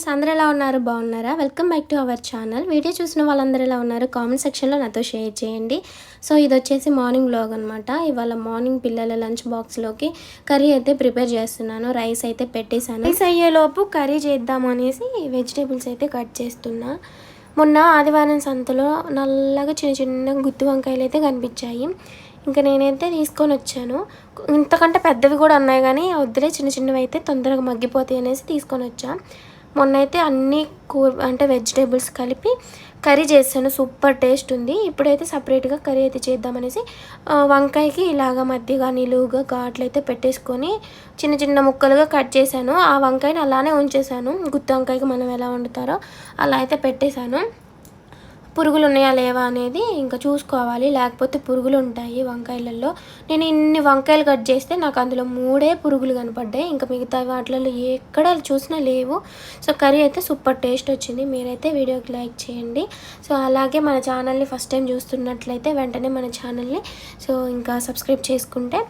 Friends అందరూ ఎలా ఉన్నారు? బాగున్నారా? Welcome back to our channel video చూసిన వాళ్ళందరూ ఎలా ఉన్నారు? కామెంట్ సెక్షన్లో నాతో షేర్ చేయండి. సో ఇది వచ్చేసి మార్నింగ్ బ్లాగ్ అనమాట ఇవాళ మార్నింగ్ పిల్లల లంచ్ బాక్స్లోకి కర్రీ అయితే ప్రిపేర్ చేస్తున్నాను. రైస్ అయితే పెట్టేశాను. రైస్ అయ్యేలోపు కర్రీ చేద్దాం అనేసి వెజిటేబుల్స్ అయితే కట్ చేస్తున్నా. మొన్న ఆదివారం సంతలో నల్లగా చిన్న చిన్న గుత్తి వంకాయలు అయితే కనిపించాయి. ఇంకా నేనైతే తీసుకొని వచ్చాను. ఇంతకంటే పెద్దవి కూడా ఉన్నాయి కానీ వద్దులే చిన్న చిన్నవి అయితే తొందరగా మగ్గిపోతాయి అనేసి తీసుకొని వచ్చాను మొన్న అయితే అన్ని కూర అంటే వెజిటేబుల్స్ కలిపి కర్రీ చేశాను. సూపర్ టేస్ట్ ఉంది. ఇప్పుడైతే సపరేట్గా కర్రీ అయితే చేద్దామనేసి వంకాయకి ఇలాగ మధ్యగా నిలువుగా ఘాట్లు అయితే పెట్టేసుకొని చిన్న చిన్న ముక్కలుగా కట్ చేశాను. ఆ వంకాయని అలానే ఉంచేసాను గుత్తి వంకాయకి మనం ఎలా వండుతారో అలా అయితే పెట్టేశాను. పురుగులు ఉన్నాయా లేవా అనేది ఇంకా చూసుకోవాలి. లేకపోతే పురుగులు ఉంటాయి వంకాయలలో. నేను ఇన్ని వంకాయలు కట్ చేస్తే నాకు అందులో మూడే పురుగులు కనపడ్డాయి. ఇంకా మిగతా వాటిలలో ఎక్కడ చూసినా లేవు. సో కర్రీ అయితే సూపర్ టేస్ట్ వచ్చింది. మీరైతే వీడియోకి లైక్ చేయండి. సో అలాగే మన ఛానల్ని ఫస్ట్ టైం చూస్తున్నట్లయితే వెంటనే మన ఛానల్ని సో ఇంకా సబ్స్క్రైబ్ చేసుకుంటే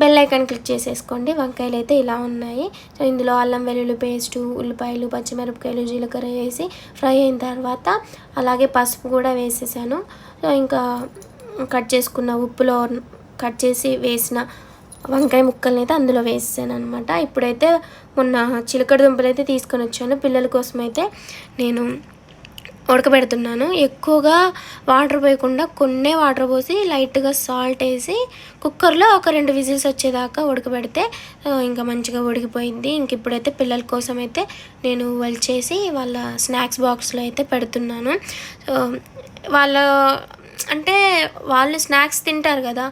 బెల్ ఐకాన్ క్లిక్ చేసేసుకోండి. వంకాయలు అయితే ఇలా ఉన్నాయి. సో ఇందులో అల్లం వెల్లుల్లి పేస్టు ఉల్లిపాయలు పచ్చిమిరపకాయలు జీలకర్ర వేసి ఫ్రై అయిన తర్వాత అలాగే పసుపు కూడా వేసేసాను. సో ఇంకా కట్ చేసుకున్న ఉప్పులో కట్ చేసి వేసిన వంకాయ ముక్కల్ని అయితే అందులో వేసేసాను అనమాట ఇప్పుడైతే మొన్న చిలకడ దుంపలు అయితే తీసుకొని వచ్చాను పిల్లల కోసం అయితే నేను ఉడకబెడుతున్నాను. ఎక్కువగా వాటర్ పోయకుండా కొన్నే వాటర్ పోసి లైట్గా సాల్ట్ వేసి కుక్కర్లో ఒక రెండు విజిల్స్ వచ్చేదాకా ఉడకబెడితే ఇంకా మంచిగా ఉడికిపోయింది. ఇంక ఇప్పుడైతే పిల్లల కోసం అయితే నేను వలిచేసి వాళ్ళ స్నాక్స్ బాక్స్లో అయితే పెడుతున్నాను. వాళ్ళ అంటే వాళ్ళు స్నాక్స్ తింటారు కదా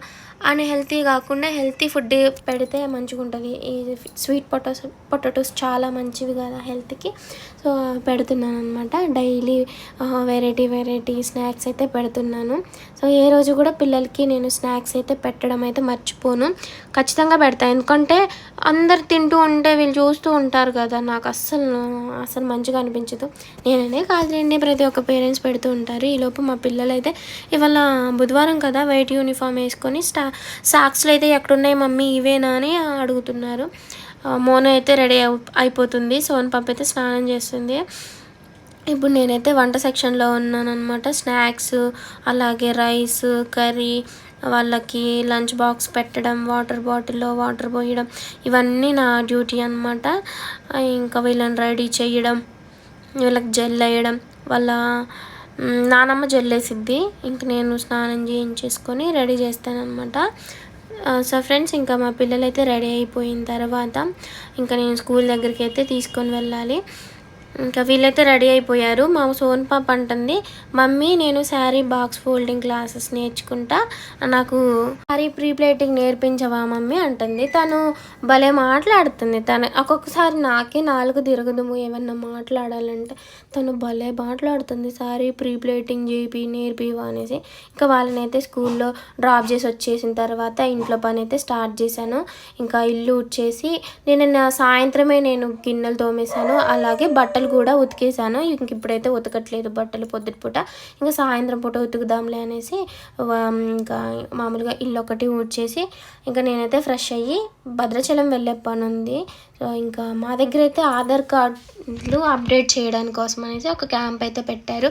అని హెల్తీ కాకుండా హెల్తీ ఫుడ్ పెడితే మంచిగా ఉంటుంది ఈ స్వీట్ పొటాటోస్ పొటాటోస్ చాలా మంచివి కదా హెల్త్కి. సో పెడుతున్నాను అనమాట డైలీ వెరైటీ వెరైటీ స్నాక్స్ అయితే పెడుతున్నాను. సో ఏ రోజు కూడా పిల్లలకి నేను స్నాక్స్ అయితే పెట్టడం అయితే మర్చిపోను. ఖచ్చితంగా పెడతాను ఎందుకంటే అందరు తింటూ ఉంటే వీళ్ళు చూస్తూ ఉంటారు కదా. నాకు అస్సలు అసలు మంచిగా అనిపించదు. నేననే కాదులేండి ప్రతి ఒక్క పేరెంట్స్ పెడుతూ ఉంటారు. ఈలోపు మా పిల్లలు అయితే ఇవాళ బుధవారం కదా వైట్ యూనిఫామ్ వేసుకొని స్టా సాక్స్లు అయితే ఎక్కడున్నాయి మమ్మీ ఇవేనా అని అడుగుతున్నారు. మోనో అయితే రెడీ అయిపోతుంది. సోన్ పాప అయితే స్నానం చేస్తుంది. ఇప్పుడు నేనైతే వంట సెక్షన్లో ఉన్నాను అనమాట స్నాక్స్ అలాగే రైస్ కర్రీ వాళ్ళకి లంచ్ బాక్స్ పెట్టడం వాటర్ బాటిల్లో వాటర్ పోయడం ఇవన్నీ నా డ్యూటీ అనమాట ఇంకా వీళ్ళని రెడీ చేయడం వీళ్ళకి జెల్ వేయడం వాళ్ళ నానమ్మ జల్లేసిద్ది. ఇంక నేను స్నానం చేయించేసుకొని రెడీ చేస్తానమాట సో ఫ్రెండ్స్ ఇంకా మా పిల్లలైతే రెడీ అయిపోయిన తర్వాత ఇంకా నేను స్కూల్ దగ్గరికి అయితే తీసుకొని వెళ్ళాలి. ఇంకా వీళ్ళైతే రెడీ అయిపోయారు. మా సోన్ పాప అంటుంది మమ్మీ నేను శారీ బాక్స్ ఫోల్డింగ్ క్లాసెస్ నేర్చుకుంటా. నాకు శారీ ప్రీ ప్లేటింగ్ నేర్పించవా మమ్మీ? అంటుంది. తను భలే మాట్లాడుతుంది. తను ఒక్కొక్కసారి నాకే నాలుగు తిరగదుము ఏమన్నా మాట్లాడాలంటే తను భలే మాట్లాడుతుంది. శారీ ప్రీ ప్లేటింగ్ చేపి నేర్పివా అనేసి. ఇంకా వాళ్ళనైతే స్కూల్లో డ్రాప్ చేసి వచ్చేసిన తర్వాత ఇంట్లో పని అయితే స్టార్ట్ చేశాను. ఇంకా ఇల్లు వచ్చేసి నేను నా సాయంత్రమే నేను గిన్నెలు తోమేశాను. అలాగే బట్టలు బట్టలు కూడా ఉతికేసాను ఇంక ఇప్పుడైతే ఉతకట్లేదు బట్టలు పొద్దుటిపూట ఇంకా సాయంత్రం పూట ఉతుకుదాంలే అనేసి ఇంకా మామూలుగా ఇల్లు ఒకటి ఊడ్చేసి ఇంకా నేనైతే ఫ్రెష్ అయ్యి భద్రాచలం వెళ్ళే పని ఉంది. సో ఇంకా మా దగ్గర అయితే ఆధార్ కార్డులు అప్డేట్ చేయడానికి కోసం అనేసి ఒక క్యాంప్ అయితే పెట్టారు.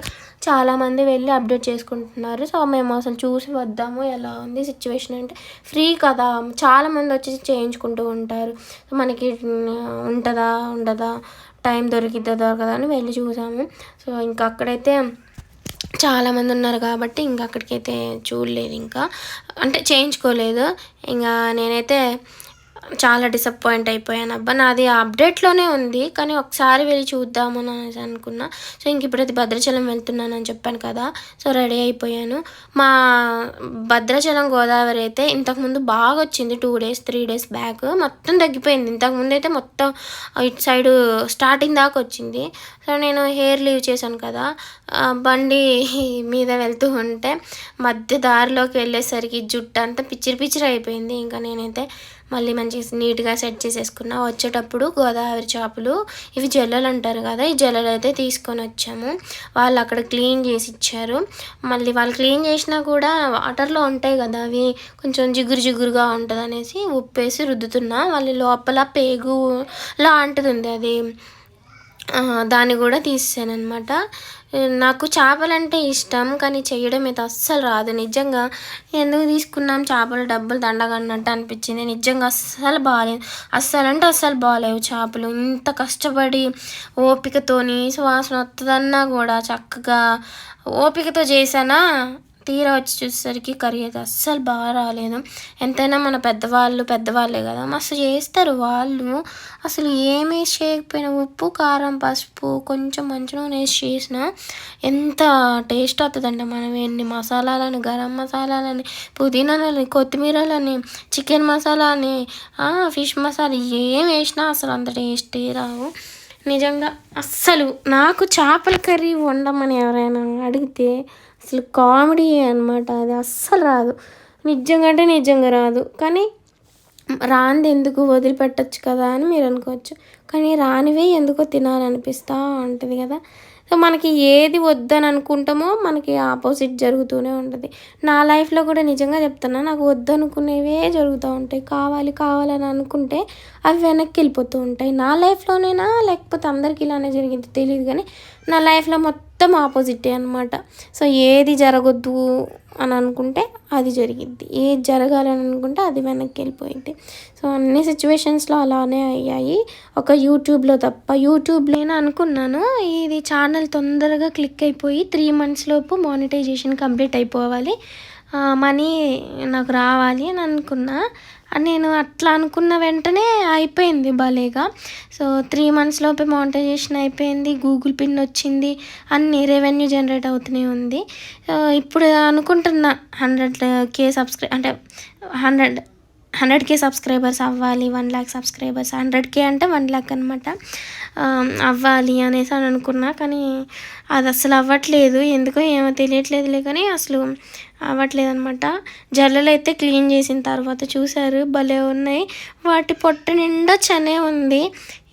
చాలామంది వెళ్ళి అప్డేట్ చేసుకుంటున్నారు. సో మేము అసలు చూసి వద్దాము ఎలా ఉంది సిచ్యువేషన్ అంటే ఫ్రీ కదా. చాలామంది వచ్చి చేయించుకుంటూ ఉంటారు. మనకి ఉంటుందా ఉండదా టైం దొరికిద్దా దొరకదా అని వెళ్ళి చూసాము. సో ఇంకా అక్కడైతే చాలామంది ఉన్నారు కాబట్టి ఇంకా అక్కడికైతే చూడలేదు ఇంకా. అంటే చేయించుకోలేదు. ఇంకా నేనైతే చాలా డిసప్పాయింట్ అయిపోయాను. అబ్బా నాది అప్డేట్లోనే ఉంది కానీ ఒకసారి వెళ్ళి చూద్దామని అనేసి అనుకున్నా. సో ఇంక ఇప్పుడైతే భద్రాచలం వెళ్తున్నాను అని చెప్పాను కదా సో రెడీ అయిపోయాను. మా భద్రాచలం గోదావరి అయితే ఇంతకుముందు బాగా వచ్చింది two days three days back మొత్తం తగ్గిపోయింది. ఇంతకుముందు అయితే మొత్తం ఇటు సైడ్ స్టార్టింగ్ దాకా వచ్చింది. సో నేను హెయిర్ లీవ్ చేశాను కదా బండి మీద వెళ్తూ ఉంటే మధ్య దారిలోకి వెళ్ళేసరికి జుట్టు అంతా పిచ్చిరి పిచ్చిరి అయిపోయింది. ఇంకా నేనైతే మళ్ళీ మంచిగా నీట్గా సెట్ చేసేసుకున్నా. వచ్చేటప్పుడు గోదావరి చేపలు ఇవి జల్లలు అంటారు కదా ఈ జల్లలు అయితే తీసుకొని వచ్చాము. వాళ్ళు అక్కడ క్లీన్ చేసి ఇచ్చారు. మళ్ళీ వాళ్ళు క్లీన్ చేసినా కూడా వాటర్లో ఉంటాయి కదా అవి కొంచెం జిగురు జిగురుగా ఉంటుంది అనేసి ఉప్పేసి రుద్దుతున్నా. మళ్ళీ లోపల పేగు లాంటిది ఉంది అది దాన్ని కూడా తీసాను అనమాట నాకు చేపలంటే ఇష్టం కానీ చేయడం అయితే అస్సలు రాదు. నిజంగా ఎందుకు తీసుకున్నాం చేపలు? డబ్బులు దండగన్నట్టు అనిపించింది. నిజంగా అస్సలు బాగాలేదు అస్సలు అంటే అస్సలు బాగాలేవు చేపలు. ఇంత కష్టపడి ఓపికతోని సువాసన వస్తుందన్నా కూడా చక్కగా ఓపికతో చేశానా? తీరా వచ్చి చూసేసరికి కర్రీ అయితే అస్సలు బాగా రాలేదు. ఎంతైనా మన పెద్దవాళ్ళు పెద్దవాళ్ళే కదా. మస్తు చేస్తారు వాళ్ళు. అసలు ఏమి చేయకపోయినా ఉప్పు కారం పసుపు కొంచెం మంచి నూనె వేసి చేసిన ఎంత టేస్ట్ అవుతుందండి మనం ఎన్ని మసాలాలని గరం మసాలాలని పుదీనాలని కొత్తిమీరలని చికెన్ మసాలాని ఫిష్ మసాలా ఏం వేసినా అసలు అంత టేస్టే రావు. నిజంగా అస్సలు నాకు చేపల కర్రీ వండమని ఎవరైనా అడిగితే అసలు కామెడీ అనమాట అది అస్సలు రాదు. నిజంగా అంటే నిజంగా రాదు. కానీ రాంది ఎందుకు వదిలిపెట్టచ్చు కదా అని మీరు అనుకోవచ్చు. కానీ రానివే ఎందుకో తినాలనిపిస్తూ ఉంటుంది కదా. సో మనకి ఏది వద్దని అనుకుంటామో మనకి ఆపోజిట్ జరుగుతూనే ఉంటుంది. నా లైఫ్లో కూడా నిజంగా చెప్తున్నా నాకు వద్దనుకునేవే జరుగుతూ ఉంటాయి. కావాలి కావాలని అనుకుంటే అవి వెనక్కి వెళ్ళిపోతూ ఉంటాయి. నా లైఫ్లోనైనా? లేకపోతే అందరికీ ఇలానే జరిగింది? తెలియదు కానీ నా లైఫ్లో మొత్తం మొత్తం ఆపోజిటే అనమాట సో ఏది జరగొద్దు అని అనుకుంటే అది జరిగిద్ది. ఏది జరగాలని అనుకుంటే అది వెనక్కి వెళ్ళిపోయింది. సో అన్ని సిచ్యువేషన్స్లో అలానే అయ్యాయి. ఒక యూట్యూబ్లో తప్ప యూట్యూబ్లోనే అనుకున్నాను ఇది ఛానల్ తొందరగా క్లిక్ అయిపోయి త్రీ మంత్స్ లోపు మానిటైజేషన్ కంప్లీట్ అయిపోవాలి. మనీ నాకు రావాలి అని అనుకున్నా. నేను అట్లా అనుకున్న వెంటనే అయిపోయింది భలేగా. సో త్రీ మంత్స్ లోపే మానిటైజేషన్ అయిపోయింది గూగుల్ పిన్ వచ్చింది అన్ని రెవెన్యూ జనరేట్ అవుతూనే ఉంది. ఇప్పుడు అనుకుంటున్నా హండ్రెడ్ కే సబ్స్క్రై అంటే హండ్రెడ్ హండ్రెడ్ కే సబ్స్క్రైబర్స్ అవ్వాలి one lakh subscribers hundred K అంటే వన్ ల్యాక్ అనమాట అవ్వాలి అనేసి అని అనుకున్నా కానీ అది అసలు అవ్వట్లేదు. ఎందుకో ఏమో తెలియట్లేదులే కానీ అసలు అవ్వట్లేదు అనమాట జల్లలు అయితే క్లీన్ చేసిన తర్వాత చూశారు భలే ఉన్నాయి. వాటి పొట్ట నిండా చనే ఉంది.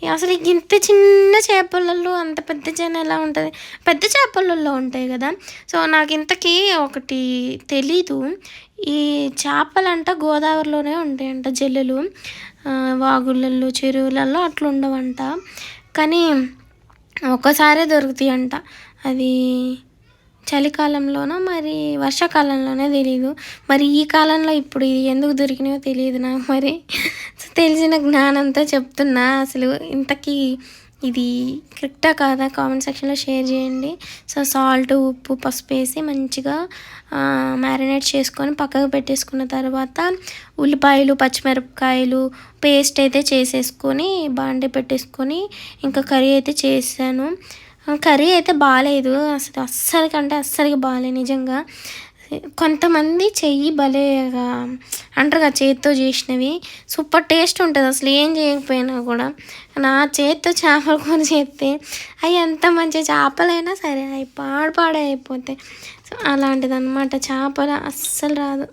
అసలు ఇంత చిన్న చేపలలో అంత పెద్ద జన ఎలా ఉంటుంది? పెద్ద చేపలలో ఉంటాయి కదా. సో నాకు ఇంతకీ ఒకటి తెలీదు. ఈ చేపలంట గోదావరిలోనే ఉంటాయంట జల్లెలు వాగులలో చెరువులలో అట్లా ఉండవంట. కానీ ఒక్కసారే దొరుకుతాయి అంట అది చలికాలంలోనో మరి వర్షాకాలంలోనే తెలియదు మరి ఈ కాలంలో ఇప్పుడు ఇది ఎందుకు దొరికినాయో తెలియదు నాకు. మరి తెలిసిన జ్ఞానంతో చెప్తున్నా అసలు. ఇంతకీ ఇది కరెక్టా కాదా? కామెంట్ సెక్షన్లో షేర్ చేయండి. సో సాల్ట్ ఉప్పు పసుపు వేసి మంచిగా మ్యారినేట్ చేసుకొని పక్కకు పెట్టేసుకున్న తర్వాత ఉల్లిపాయలు పచ్చిమిరపకాయలు పేస్ట్ అయితే చేసేసుకొని బాండి పెట్టేసుకొని ఇంకా కర్రీ అయితే చేశాను. కర్రీ అయితే బాగాలేదు అసలు అస్సలు కంటే అస్సలకి బాగాలేదు నిజంగా. కొంతమంది చెయ్యి భలేగా అంటారు కదా చేతితో చేసినవి. సూపర్ టేస్ట్ ఉంటుంది అసలు ఏం చేయకపోయినా కూడా. నా చేతితో చేపల కూర చేస్తే అవి ఎంత మంచి చేపలైనా సరే అవి పాడు పాడే అయిపోతాయి. సో అలాంటిది అనమాట అస్సలు రాదు.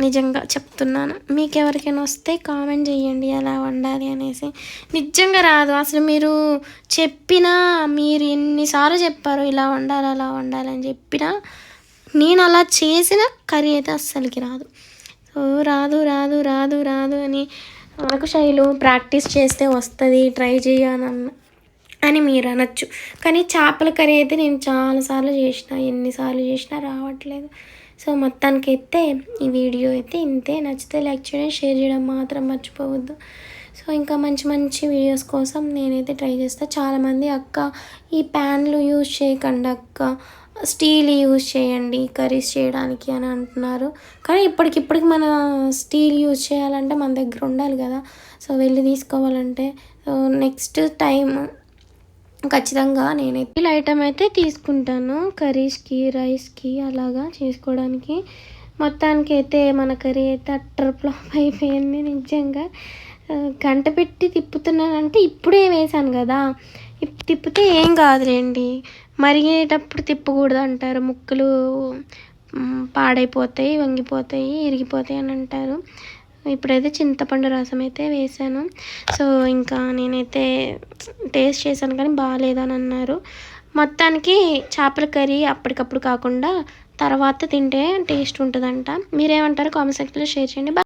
నిజంగా చెప్తున్నాను. మీకు ఎవరికైనా వస్తే కామెంట్ చేయండి ఎలా వండాలి అనేసి. నిజంగా రాదు. అసలు మీరు చెప్పినా మీరు ఎన్నిసార్లు చెప్పారు ఇలా వండాలి అలా వండాలి అని చెప్పినా నేను అలా చేసిన కర్రీ అయితే అస్సలకి రాదు. సో రాదు రాదు రాదు రాదు అని నాకు శైలు ప్రాక్టీస్ చేస్తే వస్తుంది ట్రై చేయనన్న అని మీరు అనొచ్చు. కానీ చేపల కర్రీ అయితే నేను చాలాసార్లు చేసిన ఎన్నిసార్లు చేసినా రావట్లేదు. సో మొత్తానికి అయితే ఈ వీడియో అయితే ఇంతే. నచ్చితే లైక్ చేయడం షేర్ చేయడం మాత్రం మర్చిపోవద్దు. సో ఇంకా మంచి మంచి వీడియోస్ కోసం నేనైతే ట్రై చేస్తాను చాలామంది అక్క ఈ ప్యాన్లు యూజ్ చేయకండి అక్క. స్టీల్ యూజ్ చేయండి కర్రీస్ చేయడానికి అని అంటున్నారు. కానీ ఇప్పటికిప్పటికి మన స్టీల్ యూజ్ చేయాలంటే మన దగ్గర ఉండాలి కదా. సో వెళ్ళి తీసుకోవాలంటే. సో నెక్స్ట్ టైం ఖచ్చితంగా నేనైతే స్టీల్ ఐటమ్ అయితే తీసుకుంటాను. కర్రీస్కి రైస్కి అలాగా చేసుకోవడానికి. మొత్తానికి అయితే మన కర్రీ అయితే అట్టర్ ఫ్లాప్ అయిపోయింది నిజంగా. గంట పెట్టి తిప్పుతున్నానంటే ఇప్పుడే వేసాను కదా. తిప్పితే ఏం కాదులేండి. మరిగేటప్పుడు తిప్పకూడదు అంటారు. ముక్కలు పాడైపోతాయి వంగిపోతాయి ఇరిగిపోతాయి అని అంటారు. ఇప్పుడైతే చింతపండు రసం అయితే వేసాను. సో ఇంకా నేనైతే టేస్ట్ చేశాను కానీ బాగాలేదని అన్నారు మొత్తానికి చేపల కర్రీ అప్పటికప్పుడు కాకుండా తర్వాత తింటే టేస్ట్ ఉంటుందంట. మీరేమంటారు కామెంట్ సెక్షన్లో షేర్ చేయండి.